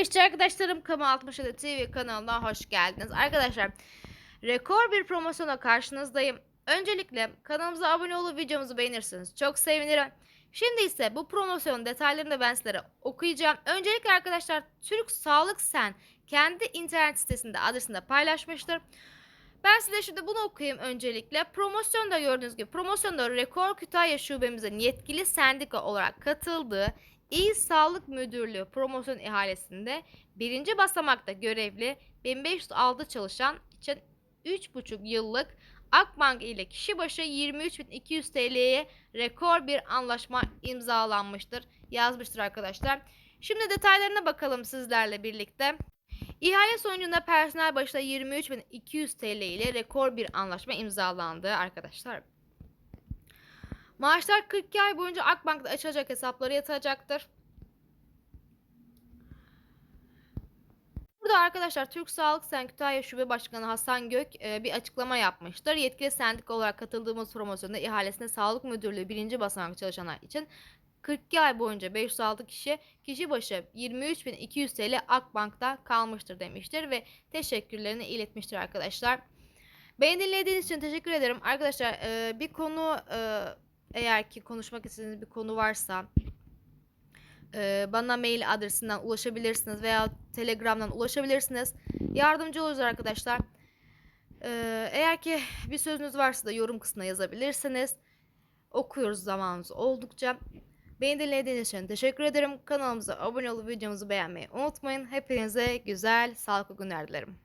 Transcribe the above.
Merhaba işçi arkadaşlarım. Kamu 67 TV kanalına hoş geldiniz. Arkadaşlar rekor bir promosyona karşınızdayım. Öncelikle kanalımıza abone olup videomuzu beğenirsiniz. Çok sevinirim. Şimdi ise bu promosyonun detaylarını da ben sizlere okuyacağım. Öncelikle arkadaşlar Türk Sağlık Sen kendi internet sitesinde adresinde paylaşmıştır. Ben size şimdi bunu okuyayım öncelikle. Promosyonda gördüğünüz gibi promosyonda Rekor Kütahya Şubemizin yetkili sendika olarak katıldığı İl Sağlık Müdürlüğü promosyon ihalesinde birinci basamakta görevli 1506 çalışan için 3,5 yıllık Akbank ile kişi başı 23.200 TL'ye rekor bir anlaşma imzalanmıştır. Yazmıştır arkadaşlar. Şimdi detaylarına bakalım sizlerle birlikte. İhale sonucunda personel başına 23.200 TL ile rekor bir anlaşma imzalandı arkadaşlar. Maaşlar 42 ay boyunca Akbank'ta açılacak hesaplara yatıracaktır. Burada arkadaşlar Türk Sağlık Sen Kütahya Şube Başkanı Hasan Gök e, bir açıklama yapmıştır. Yetkili sendika olarak katıldığımız promosyonda ihalesinde Sağlık Müdürlüğü birinci basamak çalışanlar için 42 ay boyunca 506 kişi kişi başı 23.200 TL Akbank'ta kalmıştır demiştir ve teşekkürlerini iletmiştir arkadaşlar. Beni dinlediğiniz için teşekkür ederim. Arkadaşlar e, bir konu e, eğer ki konuşmak istediğiniz bir konu varsa e, bana mail adresinden ulaşabilirsiniz veya telegramdan ulaşabilirsiniz. Yardımcı oluruz arkadaşlar. Eğer ki bir sözünüz varsa da yorum kısmına yazabilirsiniz. Okuyoruz zamanımız oldukça. Beni dinlediğiniz için teşekkür ederim. Kanalımıza abone olup videomuzu beğenmeyi unutmayın. Hepinize güzel, sağlıklı günler dilerim.